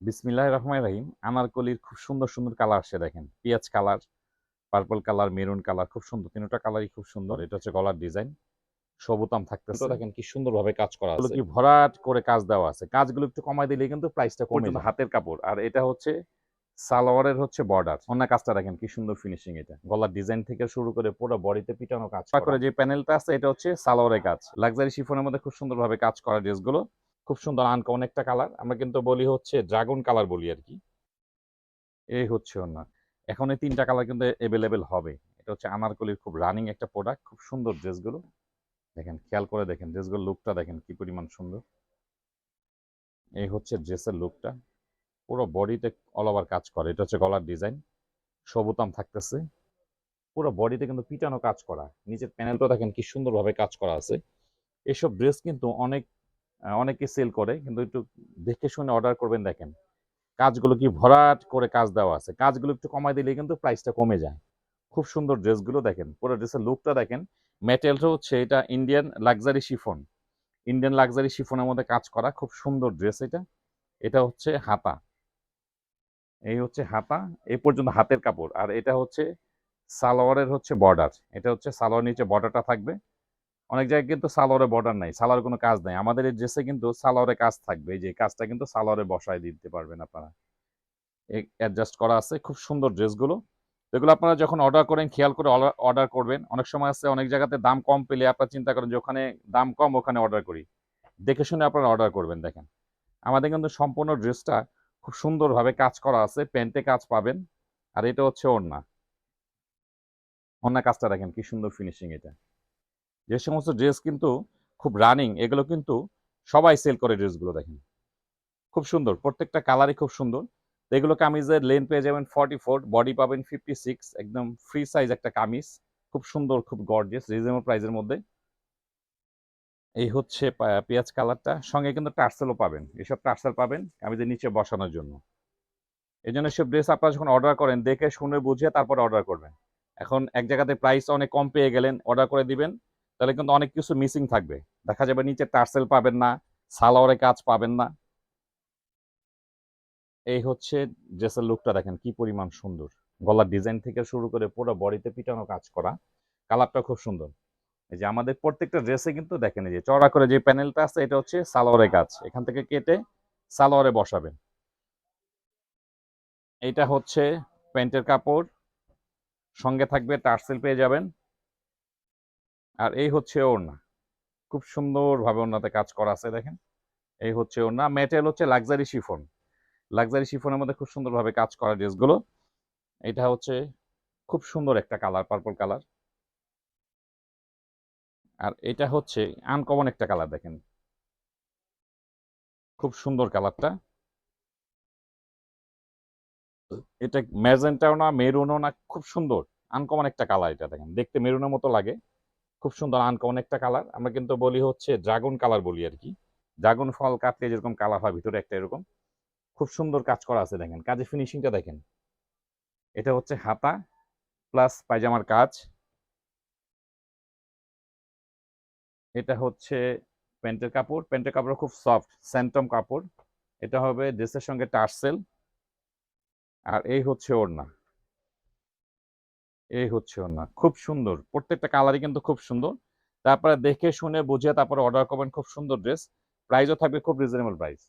বিসমিল্লাহ রহমান রহিম। আনারকলির খুব সুন্দর সুন্দর কালার আসছে দেখেন। পেঁয়াজ colour purple colour maroon colour খুব সুন্দর। তিনটা কালারই খুব সুন্দর। এটা হচ্ছে গলার ডিজাইন সবুতাম থাকতেছে। দেখেন কি সুন্দরভাবে কাজ করা আছে। কি ভরাট করে কাজ দেওয়া আছে? কাজগুলো একটু কমাই দিলে কিন্তু প্রাইসটা কমে যাবে হাতের কাপড়। আর এটা হচ্ছে সালোয়ারের হচ্ছে বর্ডার অন্য কাজটা দেখেন কি সুন্দর ফিনিশিং এটা। গলার ডিজাইন থেকে শুরু করে পুরো বডিতে পিটানো কাজ করা। করে। যে প্যানেলটা আছে এটা হচ্ছে সালোয়ারের কাজ। লাক্সারি শিফনের মধ্যে খুব সুন্দরভাবে কাজ করা ড্রেসগুলো খুব সুন্দর আনকমন একটা কালার। আমরা কিন্তু বলি হচ্ছে ড্রাগন কালার বলি আর কি। এই হচ্ছে না এখন এই তিনটা কালার কিন্তু অ্যাভেলেবেল হবে। এটা হচ্ছে আনারকলির খুব রানিং একটা প্রোডাক্ট খুব সুন্দর ড্রেসগুলো। দেখেন, খেয়াল করে দেখেন, ড্রেসগুলোর লুকটা দেখেন কি পরিমাণ সুন্দর। এই হচ্ছে ড্রেসের লুকটা পুরো বডিতে অল ওভার কাজ করে। এটা হচ্ছে গলার ডিজাইন সবুতাম থাকতেছে। পুরো বডিতে কিন্তু পিটানো কাজ করা। নিচের প্যানেলটা দেখেন কি সুন্দরভাবে কাজ করা আছে। এসব ড্রেস কিন্তু অনেক অনেকে সেল করে, কিন্তু একটু দেখে শুনে অর্ডার করবেন, দেখেন। কাজগুলো কি ভরাট করে কাজ দেওয়া আছে? কাজগুলো একটু কমাই দিলে কিন্তু প্রাইসটা কমে যায়। খুব সুন্দর ড্রেসগুলো দেখেন, পুরো ড্রেসের লুকটা দেখেন। ম্যাটেরিয়ালটা হচ্ছে এটা Indian luxury chiffon Indian luxury শিফনের মধ্যে কাজ করা, খুব সুন্দর ড্রেস এটা। এটা হচ্ছে হাতা। এই হচ্ছে হাতা এই পর্যন্ত হাতের কাপড়। আর এটা হচ্ছে সালোয়ারের হচ্ছে বর্ডার এটা হচ্ছে সালোয়ার নিচে বর্ডারটা থাকবে। অনেক জায়গায় কিন্তু সালোয়ারে বর্ডার নাই, সালোয়ার কোনো কাজ নাই। আমাদের এই ড্রেসে কিন্তু সালোয়ারে কাজ থাকবে, এই যে কাজটা কিন্তু সালোয়ারে বসায় দিতে পারবেন আপনারা। অ্যাডজাস্ট করা আছে, খুব সুন্দর ড্রেসগুলো এগুলো আপনারা যখন অর্ডার করেন, খেয়াল করে অর্ডার করবেন। অনেক সময় আছে, অনেক জায়গাতে দাম কম পেলে আপনারা চিন্তা করেন যে ওখানে দাম কম, ওখানে অর্ডার করি। দেখে শুনে আপনারা অর্ডার করবেন, দেখেন। আমাদের কিন্তু সম্পূর্ণ ড্রেসটা খুব সুন্দরভাবে কাজ করা আছে, প্যান্টে কাজ পাবেন, আর এটা হচ্ছে ওড়না। ওড়না কাজটা দেখেন, কি সুন্দর ফিনিশিং এটা। যে সমস্ত ড্রেস কিন্তু খুব রানিং এগুলো কিন্তু সবাই সেল করে ড্রেসগুলো দেখেন। খুব সুন্দর, প্রত্যেকটা কালারই খুব সুন্দর। এগুলো কামিজের লেন পেয়ে যাবেন ফর্টি ফোর বডি পাবেন ফিফটি সিক্স একদম ফ্রি সাইজ একটা কামিজ। খুব সুন্দর, খুব গর্জিয়াস রিজনেবল প্রাইসের মধ্যে। এই হচ্ছে পেঁয়াজ কালারটা সঙ্গে কিন্তু টার্সেলও পাবেন। এসব টার্সেল পাবেন কামিজের নিচে বসানোর জন্য। এই জন্য সব ড্রেস আপনারা যখন অর্ডার করেন, দেখে, শুনে, বুঝে, তারপর অর্ডার করবেন। এখন এক জায়গাতে প্রাইস অনেক কম পেয়ে গেলেন অর্ডার করে দিবেন। তাহলে কিন্তু অনেক কিছু মিসিং থাকবে। দেখা যাবে নিচে টার্সেল পাবেন না, সালোয়ারে কাজ পাবেন না। এই হচ্ছে ড্রেসের লুকটা দেখেন, কি পরিমাণ সুন্দর। গলার ডিজাইন থেকে শুরু করে পুরো বডিতে পিটানো কাজ করা। কালারটা খুব সুন্দর। এই যে আমাদের প্রত্যেকটা ড্রেসে কিন্তু দেখেন, এই যে চড়া করে যে প্যানেলটা আছে, এটা হচ্ছে সালোয়ারের কাজ। এখান থেকে কেটে সালোয়ারে বসাবেন। এটা হচ্ছে প্যান্টের কাপড়। সঙ্গে থাকবে টার্সেল পেয়ে যাবেন। আর এই হচ্ছে ওড়না। খুব সুন্দরভাবে ওড়নাতে কাজ করা আছে, দেখেন। এই হচ্ছে ওড়না। ম্যাটেরিয়াল হচ্ছে লাক্সারি শিফন। লাক্সারি শিফনের মধ্যে খুব সুন্দরভাবে কাজ করা ড্রেসগুলো। এটা হচ্ছে খুব সুন্দর একটা কালার পার্পল কালার। আর এটা হচ্ছে আনকমন একটা কালার, দেখেন। খুব সুন্দর কালারটা। এটা ম্যাজেন্টাও না, মেরুনও না, খুব সুন্দর। আনকমন একটা কালার এটা, দেখেন। দেখতে মেরুনের মতো লাগে। খুব সুন্দর আনকমন একটা কালার আমরা কিন্তু বলি হচ্ছে ড্রাগন কালার বলি আর কি। ড্রাগন ফল কাটলে যেরকম কালার হয়, ভিতরে একটা এরকম। খুব সুন্দর কাজ করা আছে দেখেন। কাজের ফিনিশিংটা দেখেন। এটা হচ্ছে হাতা প্লাস পায়জামার কাজ। এটা হচ্ছে প্যান্টের কাপড়। প্যান্টের কাপড় খুব সফট স্যান্টম কাপড়। এটা হবে ড্রেসের সঙ্গে টার্সেল। আর এই হচ্ছে ওড়না। এই হচ্ছে না খুব সুন্দর। প্রত্যেকটা কালারই কিন্তু খুব সুন্দর। তারপরে দেখে শুনে বুঝে তারপরে অর্ডার করবেন। খুব সুন্দর ড্রেস প্রাইসও থাকবে খুব রিজনেবল প্রাইস